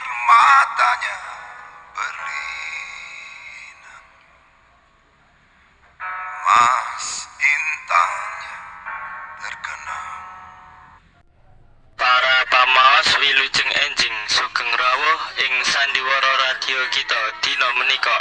Air matanya berlinang, mas intannya terkenang. Para pamaos wilujeng enjing sugeng rawuh ing sandiwara radio kita dina menika.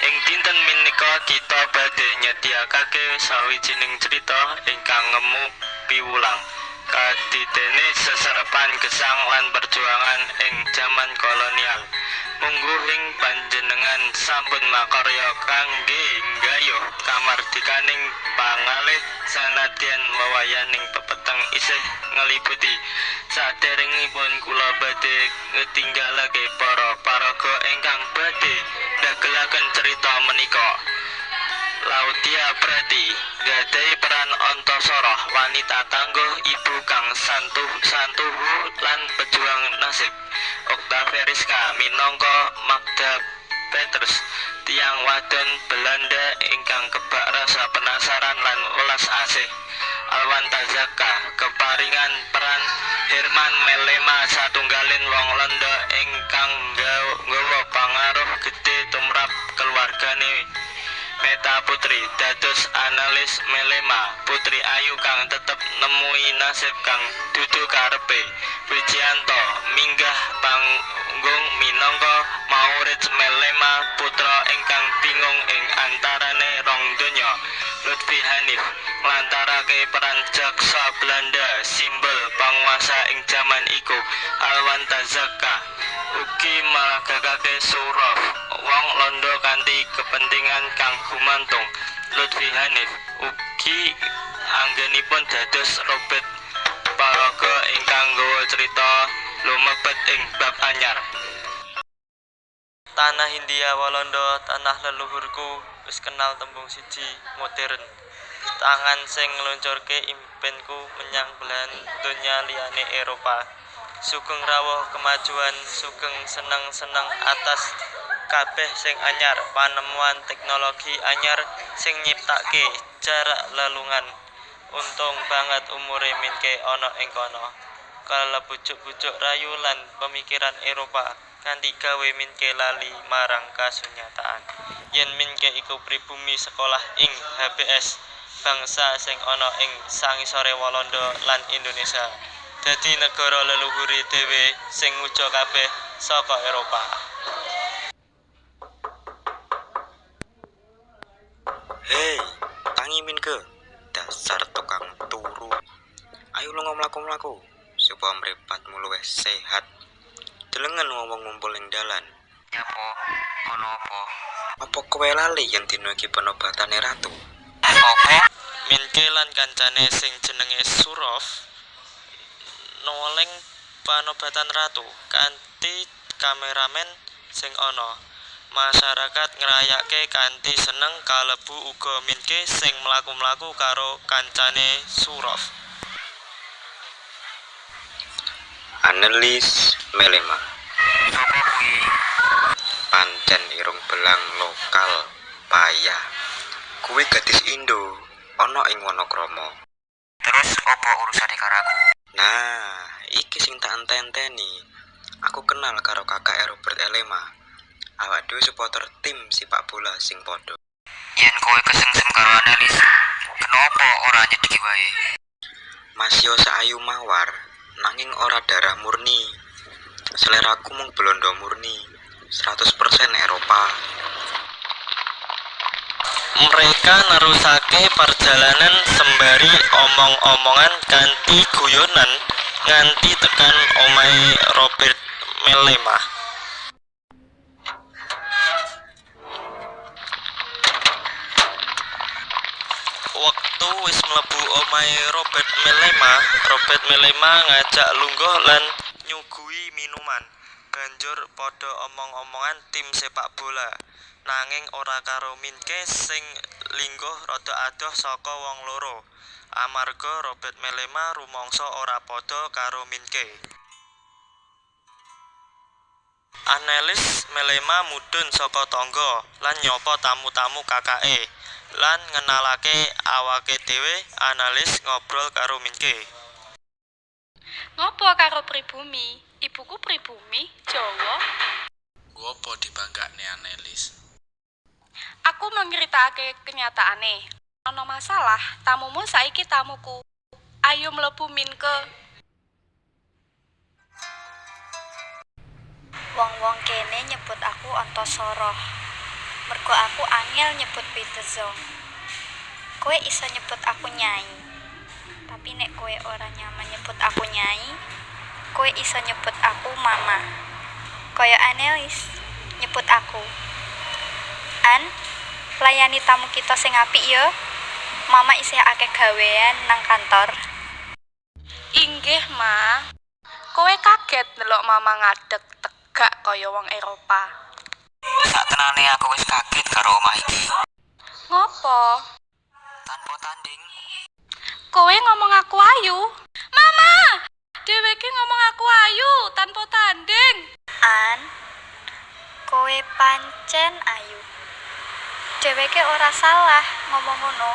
Ing dinten menika kita badhe nyediakake sawijining cerita ingkang ngemu piwulang. Kadidene seserepan lan perjuangan ing jaman kolonial. Mungguhing panjenengan sampun makarya kangge nggayuh kamardikaning pangalih sanadyan wewayaning pepeteng isih ngeliputi saderengipun kula badhe ngetinggalake para paraga ingkang badhe ndagelaken cerita menika Laudia Preti gadhahi peran Antasara wanita tangguh ibu kang santuh santuhu lan Octavia Rizka minangka Magda Petrus tiang wadon Belanda ingkang kebak rasa penasaran lan welas asih. Alwan Tazaka keparingan peran Herman Melema satunggalin wong Londo ingkang nggawa pangaruh gedhe tumrap keluargane Meta Putri. Dados analis Melema Putri Ayu kang tetep nemui nasib kang dudu karepe Wijianto minggah panggung minangka Maurits Melema putra ingkang bingung ing antarane rong donya. Lutfi Hanif nglantarake peran jaksa Belanda simbol panguasa ing jaman iku Alwan Tazaka ugi malagakake Suraf wong Londo kanthi kepentingan kang gumantung. Lutfi Hanif ugi anggenipun dados Robert cerita lumebet ing bab anyar. Tanah Hindia Walanda tanah leluhurku wis kenal tembung siji modern. Tangan sing ngluncurke impenku menyang belahan donya liyane Eropa. Sugeng rawuh kemajuan sugeng seneng-seneng atas kabeh sing anyar panemuan teknologi anyar sing nyiptake jarak lelungan. Untung banget umure minke ana ing kono kala bujuk-bujuk rayu lan pemikiran Eropa kanthi gawe minke lali marang kasunyataan yen minke iku pribumi sekolah ing HBS bangsa sing ana ing sangisore Walanda lan Indonesia dadi negara leluhuri dhewe sing ngujo kabeh saka Eropa Hei, tangi Minke. Dasar tukang turu. Ayo lu mlaku-mlaku supaya mripatmu luwih sehat. Delengen ngomong ngumpul ing dalan. Nyapo ono apa Apa kowe lali yen dina iki penobatane ratu? Oke Minke lan kancane sing jenenge Surov noleng panobatan ratu kanthi kameramen sing ana masyarakat ngrayake kanthi seneng kalebu uga Minke sing mlaku-mlaku karo kancane Surov Annelies Melema. Pancen irung belang lokal payah. Kuwi gadis Indo ana ing Wonokrama. Terus apa urusane karo aku? Nah, iki sing tak enteni. Aku kenal karo kakak Robert Elema. Awak dhewe supporter tim sepak bola sing padha. Yen kowe kesengsem karo analis, kenapa ora nyedeki wae? Masio saayu mawar, nanging ora darah murni. Seleraku mung Belanda murni. 100% Eropa. Mereka nerusake perjalanan sembari omong-omongan kanthi guyonan nganti tekan omahe Robert Melema. Wis mlebu omahe Robert Melema, Robert Melema ngajak lungguh lan nyuguhi minuman. Banjur padha omong-omongan tim sepak bola. Nanging ora karo Minke sing lingguh rada adoh saka wong loro. Amarga Robert Melema rumangsa ora padha karo Minke. Analis melema mudhun saka tangga lan nyapa tamu-tamu kakake lan ngenalake awake dhewe analis ngobrol karo Minke. Ngopo karo pribumi? Ibuku pribumi, Jawa. Apa dibanggakne analis? Aku mau nyeritakake kenyataane. Ana masalah, tamumu saiki tamuku. Ayo mlebu minke. Wong-wong kene nyebut aku Antasara. Mergo aku angel nyebut Pitezong. Kowe iso nyebut aku Nyai. Tapi nek kowe ora nyaman nyebut aku Nyai, kowe iso nyebut aku Mama. Kaya Anelis nyebut aku. An, layani tamu kita sing apik ya. Mama isih akeh gawean nang kantor. Inggih, Ma. Kowe kaget ndelok mama ngadeg tegak kaya wong Eropa. Sak tenane aku wis kaget karo omah iki. Ngopo? Tanpa tanding, Kowe ngomong aku ayu. Mama! Dheweke ngomong aku ayu tanpa tanding. An, kowe pancen ayu. Dheweke ora salah ngomong ngono.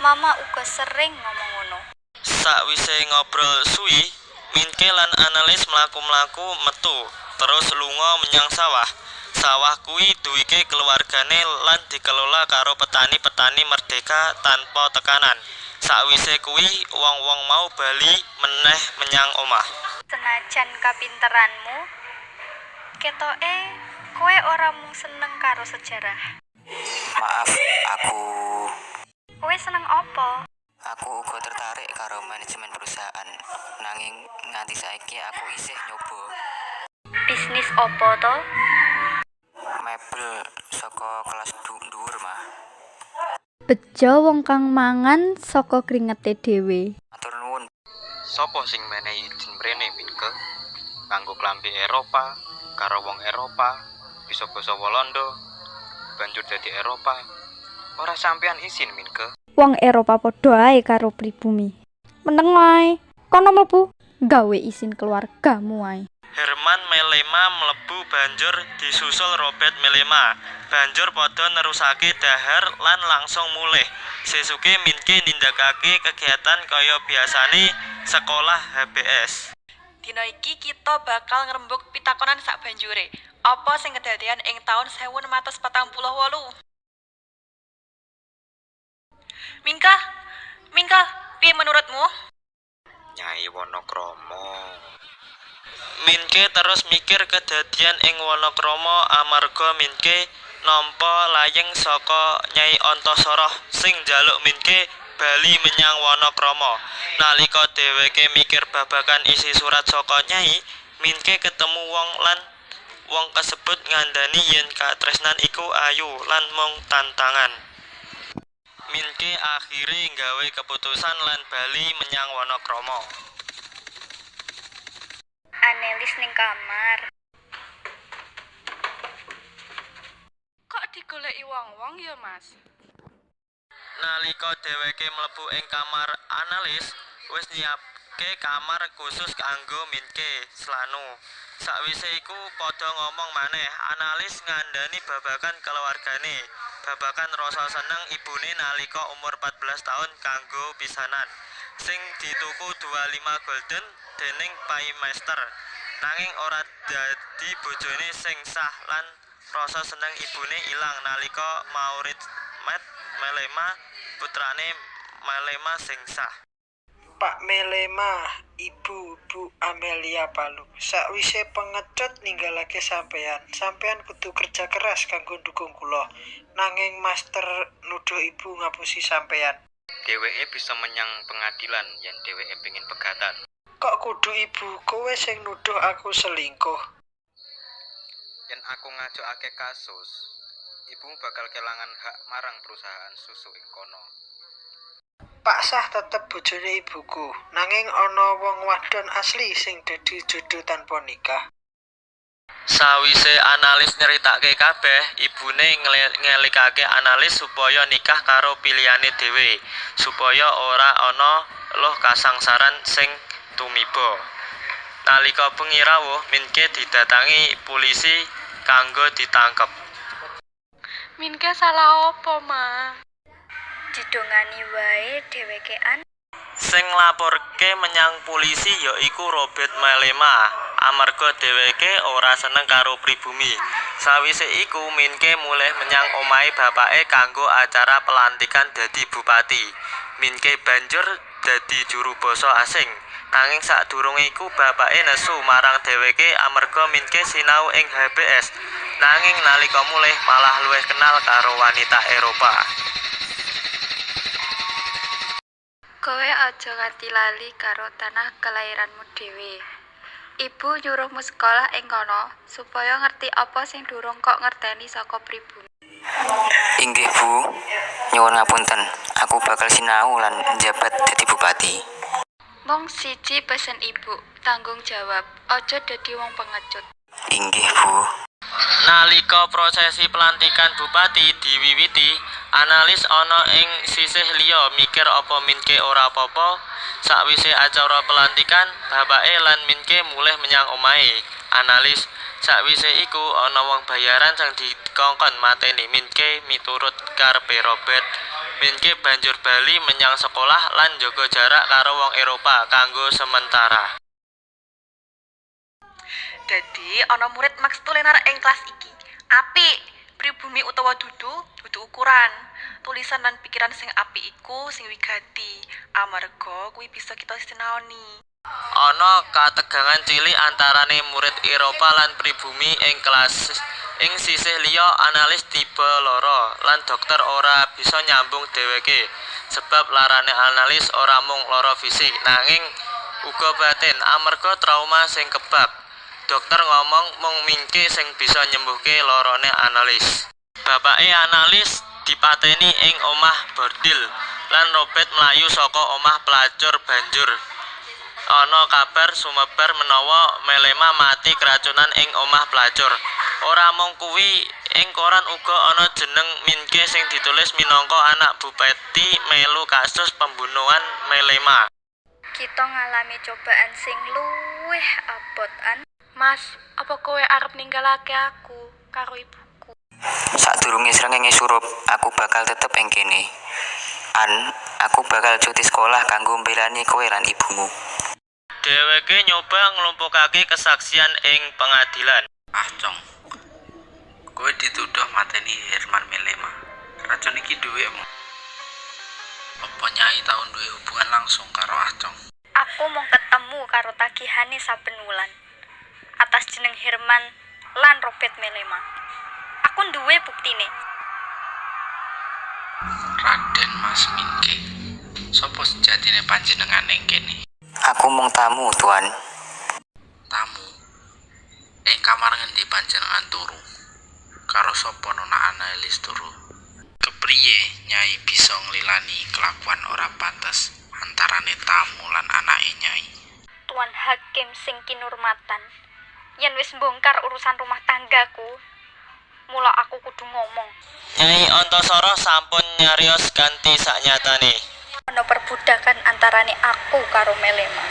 Mama uga sering ngomong ngono. Sakwise ngobrol suwi, Minke lan analis mlaku-mlaku metu terus lunga menyang sawah. Sawah kuwi duwike keluargane lan dikelola karo petani-petani merdeka tanpa tekanan. Sakwise kuwi wong-wong mau bali meneh menyang omah. Senajan kapinteranmu, ketoke kowe ora mung seneng karo sejarah. maaf aku Kowe seneng opo? aku uga tertarik karo manajemen perusahaan. Nanging nganti saiki aku isih nyoba Bisnis opo to? Mebel saka kelas dhuwur mah. Bejo wong kang mangan saka kringete dhewe. Matur nuwun. Sopo sing menehi izin mrene Minke? Kanggo klambi Eropa, karo wong Eropa, bisa basa Walanda, banjur dadi Eropa. Ora sampean izin Minke. Wong Eropa padha ae karo pribumi. Meneng wae. Kono mlebu gawe isin keluargamu wae. Herman Melema mlebu banjur disusul Robert Melema. Banjur padha nerusake dahar lan langsung mulih. Sesuke Minke nindakake kegiatan kaya biasane sekolah HBS. Dina iki kita bakal ngrembug pitakonan sak banjure. Apa sing kedadean ing taun 1648? Mingka, Mingka, piye menurutmu? Nyai Wonokromo. Minke terus mikir kedadian ing Wonokromo amarga Minke nampa layeng saka Nyai Antasara sing njaluk Minke bali menyang Wonokromo. Nalika dheweke mikir babagan isi surat saka Nyai, Minke ketemu wong lan wong kasebut ngandani yen katresnan iku ayu lan mung tantangan. Minke akhire nggawe keputusan lan bali menyang Wonokromo. Anelis ning kamar. Kok digoleki wong-wong ya, Mas? Nalika dheweke mlebu ing kamar analis, wis nyiapke kamar khusus kanggo Minke Slanu. Sakwise iku padha ngomong maneh, analis ngandani babagan keluargane, babagan rasa seneng ibune nalika umur 14 tahun kanggo pisanan. Sing dituku 25 golden dening Master. Nanging ora dadi bojone sing sah lan rasa seneng ibune ilang nalika Maurit Met Melema putrane Melema sing sah. Pak Melema, Ibu Bu Amelia Palu. Sakwise pengecut ninggalake sampean. Sampean kudu kerja keras kanggo dukung kula. Nanging Master nuduh Ibu ngapusi sampean. Dheweke bisa menyang pengadilan yen dheweke pengin pegatan. Kok kudu Ibu kowe sing nuduh aku selingkuh? Yen aku ngajokake kasus, ibu bakal kelangan hak marang perusahaan susu ing kono. Pak Sah tetep bojone ibuku. Nanging ana wong wadon asli sing dadi jodoh tanpa nikah. Sawise analis nyeritake kabeh, ibune ngelikake analis supaya nikah karo pilihane dhewe, supaya ora ana loh kasangsaran sing tumiba. Nalika bengi rawuh, Minke didatangi polisi kanggo ditangkep. Minke salah opo, Ma? Didongani wae dhewekean Sing nglaporke menyang polisi yaiku Robert Malema amarga dheweke ora seneng karo pribumi. Sawise iku Minke mulih menyang omahe bapake kanggo acara pelantikan dadi bupati. Minke banjur dadi juru basa asing. Nanging sadurunge iku bapake nesu marang dheweke amarga Minke sinau ing HBS. Nanging nalika mulih malah luwih kenal karo wanita Eropa. Kowe aja nganti lali karo tanah kelahiranmu dhewe. Ibu nyuruhmu sekolah ing kono supaya ngerti apa sing durung kok ngerteni saka pribumi. Inggih Bu, nyuwun ngapunten. Aku bakal sinau lan njabat dadi bupati. Mong siji pesen ibu, tanggung jawab. Aja dadi wong pengecut. Inggih Bu. Nalika prosesi pelantikan bupati diwiwiti, analis ana ing sisih liya mikir apa Minke ora apa-apa. Sakwise acara pelantikan, bapake lan Minke mulih menyang omahe. Analis sakwise iku ana wong bayaran sing dikongkon mateni Minke miturut karepe Robert. Minke banjur bali menyang sekolah lan jaga jarak karo wong Eropa kanggo sementara. Dadi ana murid Max Tulenar ing kelas iki. Apik, pribumi utawa dudu dudu ukuran. Tulisan lan pikiran sing apik iku sing wigati. Amarga kuwi bisa kita sinaoni. ana kategangan cilik antarane murid Eropa lan pribumi ing kelas ing sisih liya analis tiba lara lan dokter ora bisa nyambung dheweke sebab larane analis ora mung lara fisik nanging uga batin amarga trauma sing kebab dokter ngomong mung mingke sing bisa nyembuhke larane analis bapake analis dipateni ing omah bordil lan Robert mlayu saka omah pelacur banjur ana kabar sumebar menawa Melema mati keracunan ing omah pelacur. Ora mung kuwi, ing koran uga ana jeneng Minke sing ditulis minangka anak Bupati melu kasus pembunuhan Melema. Kita ngalami cobaan sing luwih abot an. Mas, apa kowe arep ninggalake aku karo ibuku? Sadurunge srengenge surup, aku bakal tetep ing kene. An, aku bakal cuti sekolah kanggo mbelani kowe lan ibumu. Dheweke nyoba nglumpukake kesaksian ing pengadilan. Ah, Cong. Kowe dituduh mateni Herman Melema. Racun iki duwekmu. Apa Nyai tau duwe hubungan langsung karo Ah, Cong? Aku mau ketemu karo tagihane saben wulan. Atas jeneng Herman lan Robert Melema. Aku duwe buktine. Raden Mas Minke. Sopo sejatine panjenengan ing kene? Aku mung tamu, Tuan. Tamu. Ing kamar ngendi panjenengan turu? Karo sapa nona analis turu? Kepriye Nyai bisa nglilani kelakuan ora pantes antarane tamu lan anake Nyai? Tuan Hakim sing kinurmatan. Yen wis mbongkar urusan rumah tanggaku, mula aku kudu ngomong. Nyai Antasara sampun nyarios kanthi saknyatane. Ana perbudakan antarane aku karo Melema.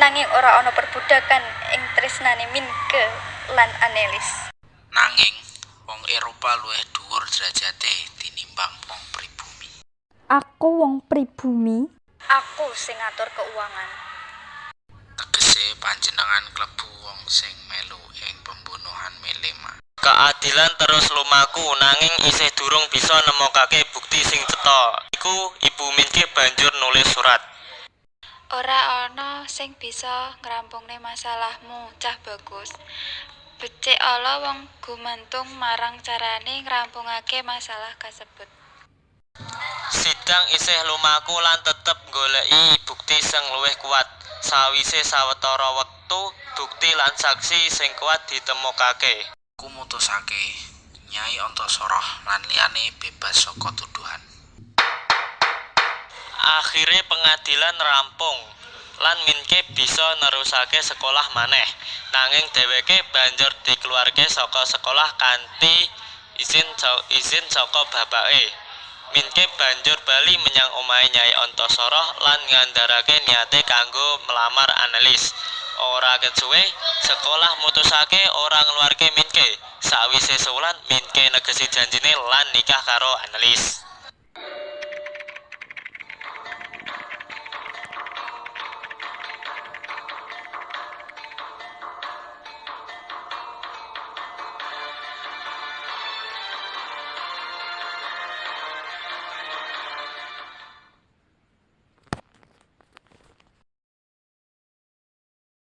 Nanging ora ana perbudakan ing tresnane Minke lan Anelis. Nanging wong Eropa luwih dhuwur derajate tinimbang wong pribumi. Aku wong pribumi. Aku sing ngatur keuangan. Panjenengan klebu wong sing melu ing pembunuhan Melema. Keadilan terus lumaku nanging isih durung bisa nemokake bukti sing cetha. Iku Ibu Minke banjur nulis surat. Ora ana sing bisa ngrampungne masalahmu, cah bagus. Becik ala wong gumantung marang carane ngrampungake masalah kasebut. Sidang isih lumaku lan tetep goleki bukti sing luwih kuat. Sawise sawetara wektu, bukti lan saksi sing kuat ditemokake. Aku mutusake Nyai Antasara lan liyane bebas saka tuduhan. Akhire pengadilan rampung lan Minke bisa nerusake sekolah maneh. Nanging dheweke banjur dikeluarke saka sekolah kanthi izin izin saka bapake. Minke banjur bali menyang omahe Nyai Antasara lan ngandharake niate kanggo melamar analis. Ora kecuwe, sekolah mutusake ora ngeluarke Minke. Sawise sewulan Minke negesi janjine lan nikah karo Annelies.